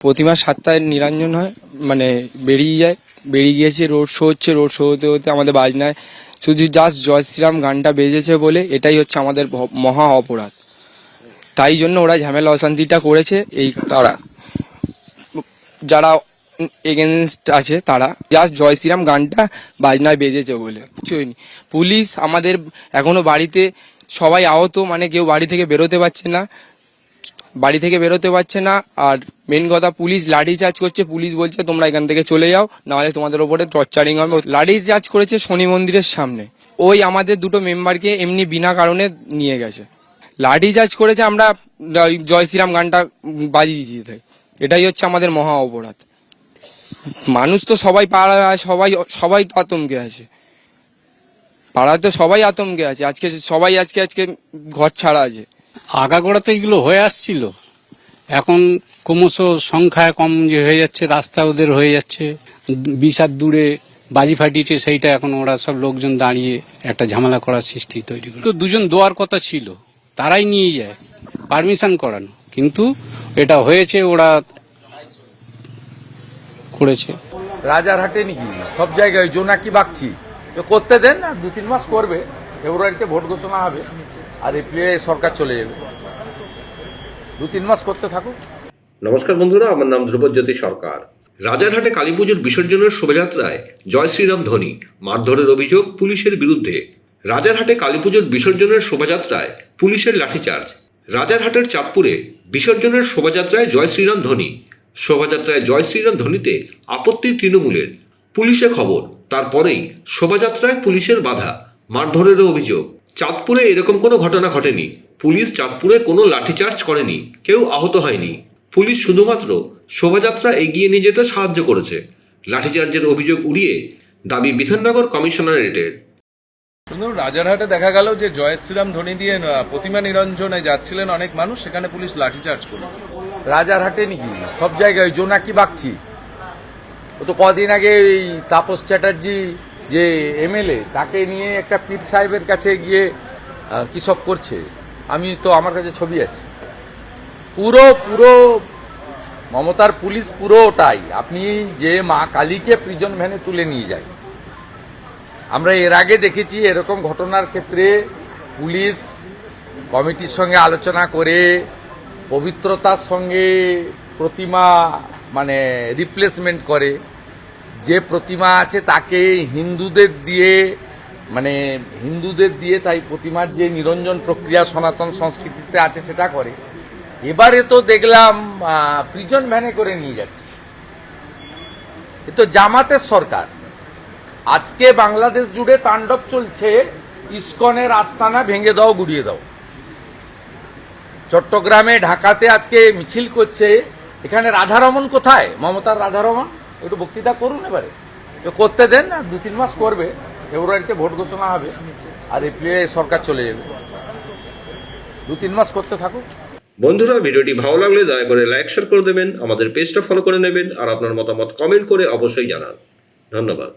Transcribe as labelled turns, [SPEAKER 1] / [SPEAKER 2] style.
[SPEAKER 1] প্রতিমা সাতটায় নিরঞ্জন হয় মানে বেরিয়ে যায়, বেরিয়ে গিয়েছে, রোড শো হচ্ছে, রোড শো হতে হতে আমাদের বাজনায় শুধু জাস্ট জয় শ্রীরাম গানটা বেজেছে বলে এটাই হচ্ছে আমাদের মহা অপরাধ। তাই জন্য ওরা ঝামেলা, অশান্তিটা করেছে এই তারা। যারা এগেনস্ট আছে তারা জাস্ট জয় শ্রীরাম গানটা বাজনায় বেজেছে বলে, কিছু হয়নি। পুলিশ আমাদের এখনও বাড়িতে সবাই আহত মানে কেউ বাড়ি থেকে বেরোতে পারছে না। বাড়ি থেকে বেরোতে পারছে না। আর মেন কথা পুলিশ লাঠি চার্জ করছে। পুলিশ বলছে, তোমরা এখান থেকে চলে যাও। নাহলে তোমাদের ওপরে টর্চারিং হবে। লাঠি চার্জ করেছে শনি মন্দিরের সামনে। ওই আমাদের দুটো মেম্বারকে এমনি বিনা কারণে নিয়ে গেছে। লাঠি চার্জ করেছে আমরা জয় শ্রীরাম গানটা বাজিয়েছি এটাই হচ্ছে আমাদের মহা অপরাধ। মানুষ তো সবাই পাড়ায় সবাই সবাই তো আতঙ্কে আছে। পাড়ায় তো সবাই আতঙ্কে আছে। আজকে সবাই আজকে আজকে ঘর ছাড়া আছে।
[SPEAKER 2] আগাগোড়াতে এগুলো হয়ে আসছিল। এখন ক্রমশ সংখ্যায় কম যে হয়ে যাচ্ছে, রাস্তা ওদের হয়ে যাচ্ছে। বিষাদ দূরে বাজি ফাটিয়েছে, সেইটা এখন ওরা সব লোকজন দাঁড়িয়ে একটা ঝামেলা করার সৃষ্টি তৈরি করে তো দুজন দোয়ার কথা ছিল, তারাই নিয়ে যায়, পারমিশন করানো। কিন্তু এটা হয়েছে, ওরা করেছে।
[SPEAKER 3] রাজারহাটে নাকি? সব জায়গায় জোনাকি বাগছি তো করতে দেন না দু তিন মাস করবে ফেব্রুয়ারিতে ভোট ঘোষণা হবে। আর এপ্রিলে সরকার চলে যাবে। দু তিন মাস করতে থাকুক।
[SPEAKER 4] নমস্কার বন্ধুরা, আমার নাম ধ্রুবজ্যোতি সরকার। রাজারহাটে কালী পুজোর বিসর্জনের শোভাযাত্রায় জয় শ্রীরাম ধ্বনি মারধরের অভিযোগ পুলিশের বিরুদ্ধে। রাজারহাটে কালী পুজোর বিসর্জনের শোভাযাত্রায় পুলিশের লাঠিচার্জ। রাজারহাটের চাঁদপুরে বিসর্জনের শোভাযাত্রায় জয় শ্রীরাম ধ্বনি শোভাযাত্রায় জয় শ্রীরাম ধ্বনিতে আপত্তি তৃণমূলের। পুলিশে খবর, তারপরেই শোভাযাত্রায় পুলিশের বাধা, মারধরেরও অভিযোগ। চাঁদপুরে এরকম কোনো ঘটনা ঘটেনি। পুলিশ চাঁদপুরে কোনো লাঠিচার্জ করেনি। কেউ আহত হয়নি। পুলিশ শুধুমাত্র শোভাযাত্রা এগিয়ে নিয়ে যেতে সাহায্য করেছে। লাঠিচার্জের অভিযোগ উড়িয়ে দাবি বিধাননগর কমিশনারেটের।
[SPEAKER 5] শুধু রাজারহাটে দেখা গেল যে জয় শ্রীরাম ধ্বনি দিয়ে প্রতিমা নিরঞ্জনে যাচ্ছিলেন অনেক মানুষ সেখানে পুলিশ লাঠিচার্জ করল
[SPEAKER 3] রাজারহাটে নাকি? সব জায়গায় জোনাকি বাগছি ও তো কদিন আগে এই তাপস চ্যাটার্জি যে এমএলএ, তাকে নিয়ে একটা পীর সাহেবের কাছে গিয়ে কি সব করছে? আমি তো আমার কাছে ছবি আছে। পুরো পুরো মমতার পুলিশ পুরো ওটাই। আপনি যে মা কালীকে প্রিজন ভ্যানে তুলে নিয়ে যায় আমরা এর আগে দেখেছি এরকম ঘটনার ক্ষেত্রে পুলিশ কমিটির সঙ্গে আলোচনা করে, পবিত্রতার সঙ্গে প্রতিমা মানে রিপ্লেসমেন্ট করে। যে প্রতিমা আছে তাকে হিন্দুদের দিয়ে মানে হিন্দুদের দিয়ে তাই প্রতিমার যে নিরঞ্জন প্রক্রিয়া সনাতন সংস্কৃতিতে আছে সেটা করে। এবারে তো দেখলাম প্রিজন ভ্যানে করে নিয়ে যাচ্ছে। এ তো জামাতের সরকার। আজকে বাংলাদেশ জুড়ে তাণ্ডব চলছে, ইস্কনের আস্তানা ভেঙে দাও, গুড়িয়ে দাও। চট্টগ্রামে, ঢাকাতে আজকে মিছিল করছে। এখানে রাধারমন কোথায়? মমতার রাধারমন? একটু বক্তৃতা করুন এবারে। করতে দেন না, দু তিন মাস করবে, ফেব্রুয়ারিতে ভোট ঘোষণা হবে, আর এপ্রিলে সরকার চলে যাবে। দু তিন মাস করতে থাকুক।
[SPEAKER 4] বন্ধুরা, ভিডিওটি ভালো লাগলে দয়া করে লাইক, শেয়ার করে দেবেন, আমাদের পেজটা ফলো করে নেবেন, আর আপনার মতামত কমেন্ট করে অবশ্যই জানান। ধন্যবাদ।